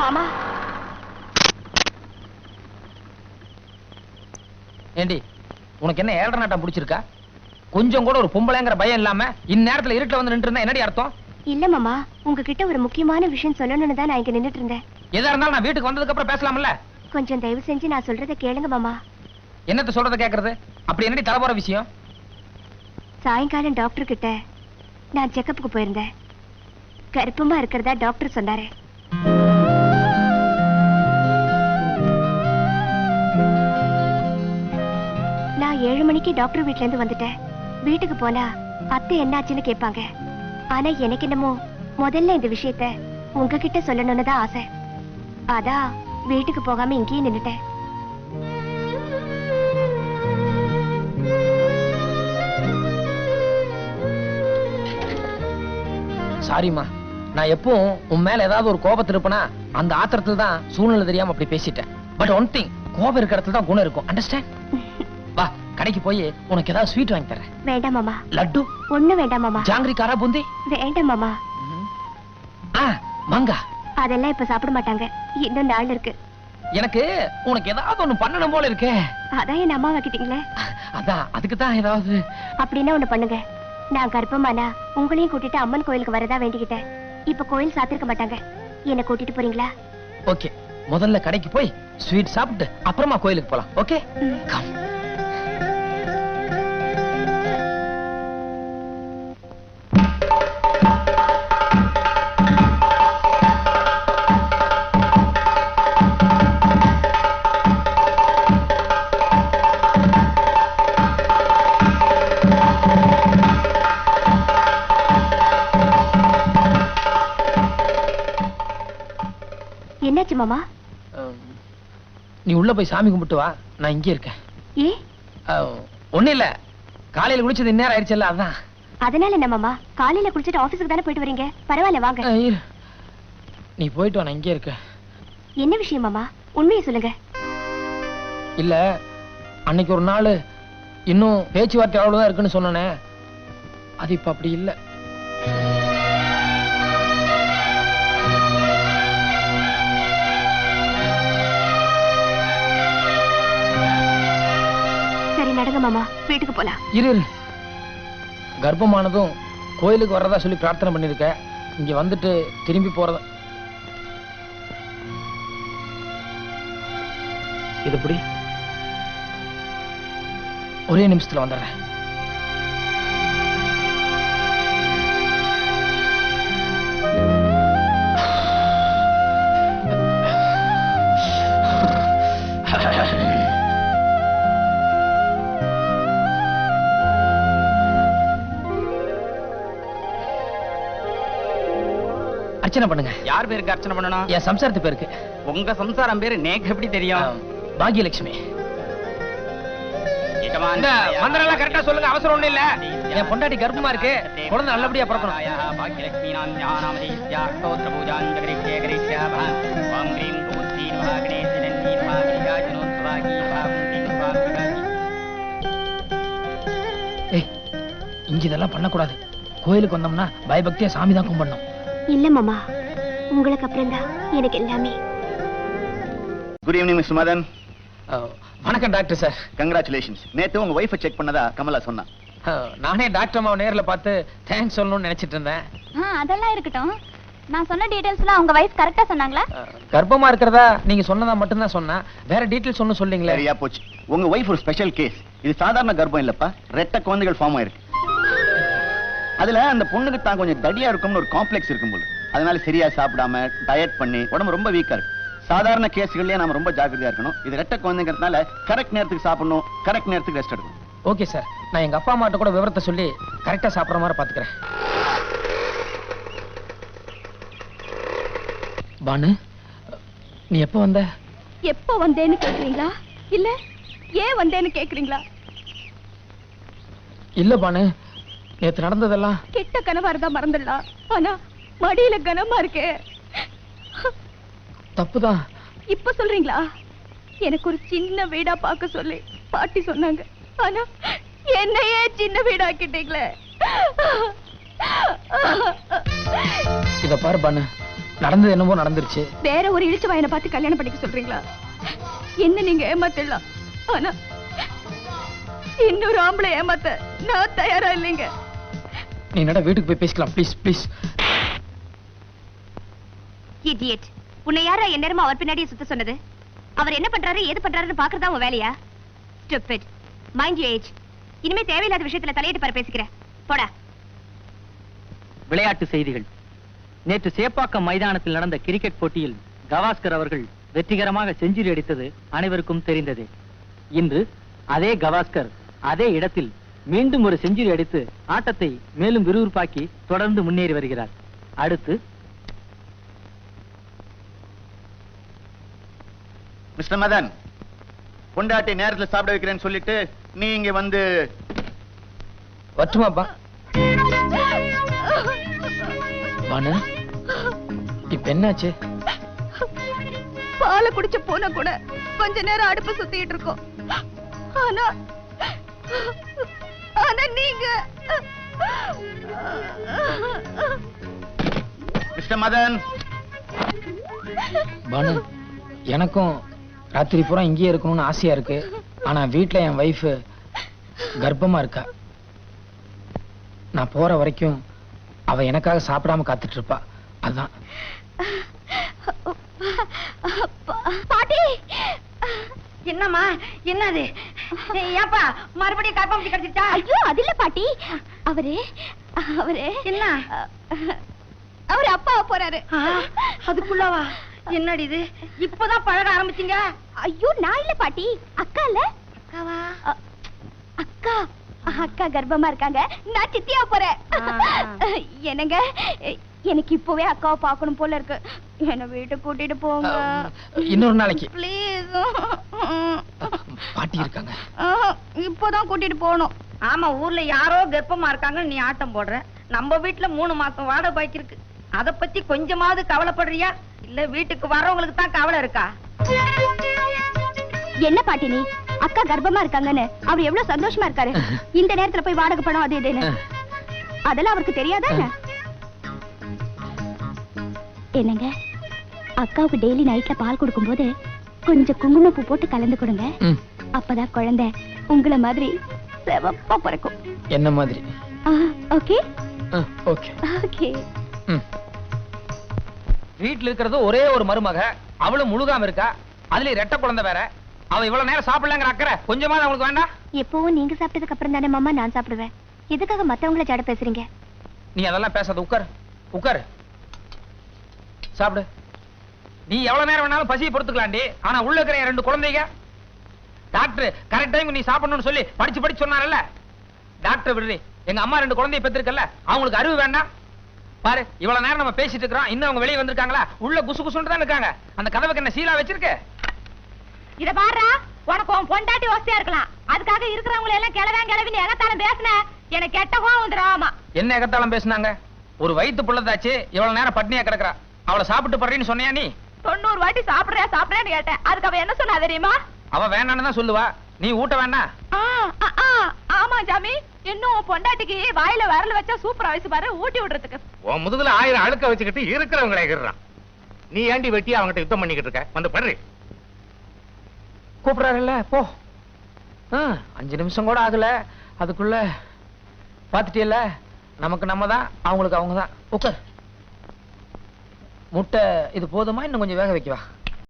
மாமா. ஏண்டி உனக்கு என்ன ஏழரை நாட்டம் பிடிச்சிருக்கா? கொஞ்சம் கூட ஒரு பொம்பளைங்கிற பயம் இல்லாம இந்நேரத்துல இருட்டுல வந்து நின்று இருந்தா என்னடி அர்த்தம்? இல்ல மாமா உங்ககிட்ட ஒரு முக்கியமான விஷயம் சொல்லணும்னு தான் நான் இங்க நின்னுட்டு இருந்தேன் எதா இருந்தாலும் நான் வீட்டுக்கு வந்ததுக்கு அப்புறம் பேசலாம்ல? கொஞ்சம் தயவு செஞ்சு நான் சொல்றத கேளுங்க மாமா. என்னத்த சொல்றத கேக்குறது? அப்படி என்னடி தலைபோற விஷயம்? சாயங்காலம் டாக்டர் கிட்ட நான் செக்கப்புக்கு போயிருந்தேன். கர்ப்பமா இருக்கிறதா டாக்டர் சொன்னாரு. இன்னைக்கு டாக்டர் வீட்ல இருந்து வந்துட்டேன் வீட்டுக்கு போனா அத்தை என்னாச்சுன்னு கேட்பாங்க ஆனா எனக்கு என்னமோ முதல்ல இந்த விஷயத்த உங்ககிட்ட சொல்லணும்னு தான் ஆசை. அதான் வீட்டுக்கு போகாம இங்கேயே நின்னுட்டேன். சாரிம்மா நான் எப்பவும் உன் மேல ஏதாவது ஒரு கோபத்தில் இருப்பேனா அந்த ஆத்திரத்துல தான் சூழ்நிலை தெரியாம அப்படி பேசிட்டேன். பட் ஒன் திங் கோபம் இருக்கிற இடத்துல தான் குணம் இருக்கும். அண்டர்ஸ்டாண்ட் கடைக்கு போய் உனக்கு ஏதாவது ஸ்வீட் வாங்கி தரேன் வேண்டாம் மாமா. லட்டு? ஒண்ணு வேண்டாம் மாமா. ஜாங்கிரி காரா பூந்தி? வேண்டாம் மாமா. ஆ மங்கா. அதெல்லாம் இப்ப சாப்பிட மாட்டாங்க. இன்னும் நாள் இருக்கு. எனக்கு உனக்கு ஏதாவது ஒண்ணு பண்ணணும் போல இருக்கே. அதான் என் அம்மா வைக்கிட்டீங்களே அதான் அதுக்கு தான் ஏதாவது. அப்படின்னா ஒண்ணு பண்ணுங்க. நான் கர்ப்பமானா உங்களையும் கூட்டிட்டு அம்மன் கோயிலுக்கு வரதா வேண்டிக்கிட்டேன். இப்ப கோயில் சாத்திருக்க மாட்டாங்க. என்ன கூட்டிட்டு போறீங்களா? ஓகே. முதல்ல கடைக்கு போய் ஸ்வீட் சாப்பிட்டு அப்புறமா கோயிலுக்கு போலாம். ஓகே. கம் என்னாச்சு மாமா? நீ உள்ள போய் சாமி கும்பிட்டு வா. நான் இங்கே இருக்கேன். ஏ? ஒண்ணு இல்ல. காலையில குளிச்சது இந்நேரம் ஆயிடுச்சுல்ல அதான். அதனால என்ன மாமா? காலையில குளிச்சுட்டு ஆபீஸ்க்கு தானே போயிட்டு வரீங்க? பரவாயில்ல வாங்க. நீ போயிட்டு வா நான் இங்கே இருக்கேன். என்ன விஷயம் மாமா? உண்மையை சொல்லுங்க. இல்ல அன்னைக்கு ஒரு நாள் இன்னும் பேச்சுவார்த்தை அவ்வளவுதான் இருக்குன்னு சொன்னனே. அது இப்ப அப்படி இல்ல. சரி மாமா வீட்டுக்கு போலாம். இரு கர்ப்பமானதும் கோயிலுக்கு வர்றதா சொல்லி பிரார்த்தனை பண்ணிருக்க இங்க வந்துட்டு திரும்பி போறத இது எப்படி? ஒரே நிமிஷத்தில் வந்துடுறேன். அர்ச்சனை பண்ணுங்க. யார் பேருக்கு அர்ச்சனை பண்ணணும்? என் சம்சாரத்து பேருக்கு. உங்க சம்சாரம் பேரு நேக்கு எப்படி தெரியும்? பாகியலட்சுமி. மந்திரம் கரெக்டா சொல்லுங்க அவசரம் ஒண்ணும் இல்ல. என் பொண்டாட்டி கர்ப்பமா இருக்கு. குழந்தை நல்லபடியா பிறக்கணும். பாக்கியலட்சுமி நாம் ஞானாமதீஸ்யா ஸ்தோத்திர பூஜான் ஜகரிஷ்யே கரிஷ்யாபான் ஓம் க்ரீம் குமுத்தி நமः கணேசனந்தி நமः கிரிஜாஜனோத்வாகி நமः குந்தி நமः கிரிஜாஜி ஏய் இங்க இதெல்லாம் பண்ணக்கூடாது. கோயிலுக்கு வந்தோம்னா பயபக்தியா சாமி தான் கும்பிடணும். இல்ல மாமா. உங்களுக்கு அப்புறம் தான் எனக்கு எல்லாமே. குட் ஈவினிங் மிஸ்டர் மதன் வணக்கம் டாக்டர் சார். கங்க்ராச்சுலேஷன்ஸ் நேத்து உங்க ஒய்ஃபை செக் பண்ணதா கமலா சொன்னா? அஹ், நானே டாக்டர் அம்மாவை நேர்ல பார்த்து தேங்க்ஸ் சொல்லணும்னு நினைச்சிட்டு இருந்தேன். ஆ அதெல்லாம் இருக்கட்டும். நான் சொன்ன டீடைல்ஸ்லாம் உங்க வைஃப் கரெக்டா சொன்னாங்களா? கர்ப்பமா இருக்கிறதா நீங்க சொன்னதா மட்டும்தான் சொன்னேன். வேற டீட்டெயில்ஸ் ஒன்றும் சொல்றீங்களே சரியா போச்சு. உங்க ஒய்ஃப் ஒரு ஸ்பெஷல் கேஸ் இது சாதாரண கர்ப்பம் இல்லப்பா. ரெட்ட குழந்தைகள் ஃபார்ம் ஆயிருக்கு. அதுல அந்த பொண்ணுக்கு தான் கொஞ்சம் தடியா இருக்கும்னு ஒரு காம்ப்ளெக்ஸ் இருக்கும் போல. அதனால சரியா சாப்பிடாம டயட் பண்ணி உடம்பு ரொம்ப வீக்கா இருக்கு. சாதாரண கேஸ்கள்லயே நாம ரொம்ப ஜாக்கிரதையா இருக்கணும். இது ரெட்ட குழந்தைங்கிறதுனால கரெக்ட் நேரத்துக்கு சாப்பிடணும் கரெக்ட் நேரத்துக்கு ரெஸ்ட் எடுக்கணும். ஓகே சார் நான் எங்க அப்பா அம்மாட்ட கூட விவரத்தை சொல்லி கரெக்டா சாப்பிடுற மாதிரி பாத்துக்கிறேன். பானு நீ எப்போ வந்த? எப்போ வந்தேன்னு கேக்குறீங்களா? இல்ல ஏன் வந்தேன்னு கேக்குறீங்களா? இல்ல பானு. நேத்து நடந்ததெல்லாம்? கெட்ட கனவா இருந்தா மறந்துடலாம். ஆனா மடியில கனமா இருக்கே. தப்புதான். இப்ப சொல்றீங்களா? எனக்கு ஒரு சின்ன வீடா பார்க்க சொல்லி பாட்டி சொன்னாங்க. ஆனா என்னையே சின்ன வீடாக்கிட்டீங்களே. இத பாரு பானு. நடந்தது என்னமோ நடந்துருச்சு. வேற ஒரு இழிச்சு வாயனை பார்த்து கல்யாணம் பண்ணிக்க சொல்றீங்களா? என்ன நீங்க ஏமாத்திடலாம் ஆனா இன்னொரு ஆம்பளை ஏமாத்த நான் தயாரா இல்லைங்க. நீ நட வீட்டுக்கு போய் பேசிக்கலாம். ப்ளீஸ் ப்ளீஸ் இடியட் உன்னை யாரா என் நேரமா அவர் பின்னாடியே சுத்த சொன்னது? அவர் என்ன பண்றாரு ஏது பண்றாருன்னு பாக்குறதா உன் வேலையா? ஸ்டூபிட் மைண்ட் யூ ஏஜ் இனிமே தேவையில்லாத விஷயத்துல தலையிட்டு பாரு பேசிக்கிறேன் போடா. விளையாட்டு செய்திகள். நேற்று சேப்பாக்கம் மைதானத்தில் நடந்த கிரிக்கெட் போட்டியில் கவாஸ்கர் அவர்கள் வெற்றிகரமாக செஞ்சுரி அடித்தது அனைவருக்கும் தெரிந்ததே. இன்று அதே கவாஸ்கர் அதே இடத்தில் மீண்டும் ஒரு செஞ்சுரி அடித்து ஆட்டத்தை மேலும் விறுவிறுப்பாக்கி தொடர்ந்து முன்னேறி வருகிறார். அடுத்து மிஸ்டர் மதன் பொண்டாட்டி நேரத்துல சாப்பிட வைக்கிறேன்னு சொல்லிட்டு நீ இங்க வந்து வட்டுமாப்பா பானு இப்ப என்னாச்சு? பாலை குடிச்ச பூனை கூட கொஞ்ச நேரம் அடுப்பு சுத்திட்டு இருக்கோம். ஆனா ஆனா நீங்க. மிஸ்டர் மதன். பானு எனக்கும் ராத்திரி பூரா இங்கேயே இருக்கணும்னு ஆசையா இருக்கு. ஆனா வீட்ல என் வைஃப் கர்ப்பமா இருக்கா. நான் போற வரைக்கும் அவ எனக்காக சாப்பிடாம காத்துட்டு இருப்பா அதான் பாட்டி. என்னம்மா என்னது? ஏப்பா மறுபடியும் கற்பம் கிடைச்சிட்டா ஐயோ அது இல்ல பாட்டி. அவரு அவரு. என்ன? அவரு அப்பாவை போறாரு. அதுக்குள்ளவா? என்னடி இது? இப்பதான் பழக ஆரம்பிச்சீங்க? ஐயோ நான் இல்ல பாட்டி. அக்கா இல்ல. அக்காவா? அக்கா. அக்கா கர்ப்பமா இருக்காங்க. நான் சித்தியா போறேன். என்னங்க? எனக்கு இப்பவே அக்காவை பார்க்கணும் போல இருக்கு. என்ன வீட்டுக்கு கூட்டிட்டு போங்க. இன்னொரு நாளைக்கு. ப்ளீஸ் பாட்டி இருக்காங்க இப்போதான் கூட்டிட்டு போகணும். ஆமா ஊர்ல யாரோ கர்ப்பமா இருக்காங்க நீ ஆட்டம் போடுற. நம்ம வீட்டுல மூணு மாசம் வாடகை பாக்கி இருக்கு. அத பத்தி கொஞ்சமாவது கவலைப்படுறியா? இல்ல வீட்டுக்கு வரவங்களுக்கு தான் கவலை இருக்கா? என்ன பாட்டி நீ? அக்கா கர்ப்பமா இருக்காங்கன்னு அவர் எவ்வளவு சந்தோஷமா இருக்காரு. இந்த நேரத்துல போய் வாடகை பணம் அது இதுன்னு. அதெல்லாம் அவருக்கு தெரியாதா என்ன? என்னங்க? அக்காவுக்கு டெய்லி நைட்ல பால் கொடுக்கும்போது கொஞ்சம் குங்குமப்பூ போட்டு கலந்து கொடுங்க. அப்பதான் குழந்தை உங்கள மாதிரி சிவப்பா பிறக்கும். என்ன மாதிரி? ஓகே ஓகே ஓகே வீட்டுல இருக்கிறது ஒரே ஒரு மருமக. அவளும் முழுகாம இருக்கா. அதுல ரெட்ட குழந்தை வேற. அவ இவ்வளவு நேரம் சாப்பிடலங்கிற அக்கறை. கொஞ்சமாவது அவளுக்கு வேண்டாம்? எப்பவும் நீங்க சாப்பிட்டதுக்கு அப்புறம் தானே மாமா நான் சாப்பிடுவேன். எதுக்காக மத்தவங்கள ஜட பேசுறீங்க? நீ அதெல்லாம் பேசாத உட்கார். உட்கார். சாப்பிடு. நீ எவ்வளவு நேரம் வேணாலும் பசியை பொறுத்துக்கலாண்டி. ஆனா உள்ள இருக்கிற ரெண்டு குழந்தைங்க டாக்டர் கரெக்ட் டைம் நீ சாப்பிடணும்னு சொல்லி படிச்சு படிச்சு சொன்னாரல்ல டாக்டர் விடுறி. எங்க அம்மா ரெண்டு குழந்தைய பெற்றிருக்கல அவங்களுக்கு அறிவு வேண்டாம். பாரு இவ்வளவு நேரம் நம்ம பேசிட்டு இருக்கிறோம். இன்னும் அவங்க வெளியே வந்திருக்காங்களா? உள்ள குசு குசுன்னு தான் இருக்காங்க. அந்த கதவுக்கு என்ன சீலா வச்சிருக்க. இத பாருடா உனக்கு உன் பொண்டாட்டி வசதியா இருக்கலாம். அதுக்காக இருக்கிறவங்களை எல்லாம் கிளவேன் கிளவின்னு எகத்தாலும் பேசுன. எனக்கு கெட்ட கோவம் வந்துடும் என்ன எகத்தாலும் பேசுனாங்க? ஒரு வயித்து புள்ளதாச்சு இவ்வளவு நேரம் பட்னியா கிடக்குறா. அவளை சாப்பிட்டு படுறேன்னு சொன்னியா நீ? தொண்ணூறு வாட்டி சாப்பிடுறியா சாப்பிடுறேன்னு கேட்டேன். அதுக்கு அவ என்ன சொன்னா தெரியுமா? அவ வேணான்னு தான் சொல்லுவா. நீ ஊட்ட வேண்டாம் ஆ, ஆ, ஆ, ஆமா ஜாமி. இன்னும் பொண்டாட்டிக்கு வாயில விரல் வச்சா சூப்பரா வயசு பாரு ஊட்டி விடுறதுக்கு. உன் முதுகுல ஆயிரம் அழுக்க வச்சுக்கிட்டு இருக்கிறவங்களை எகிறான் நீ ஏண்டி வெட்டி அவங்ககிட்ட யுத்தம் பண்ணிக்கிட்டு இருக்க? வந்து படுறி. கூப்பிடுறாருல்ல போ. ஆ, அஞ்சு நிமிஷம் கூட ஆகல. அதுக்குள்ள பாத்துட்டியல்ல? நமக்கு நம்ம தான் அவங்களுக்கு அவங்க தான். உட்கார். முட்டை இது போதுமா? இன்னும் கொஞ்சம் வேக வைக்கவா?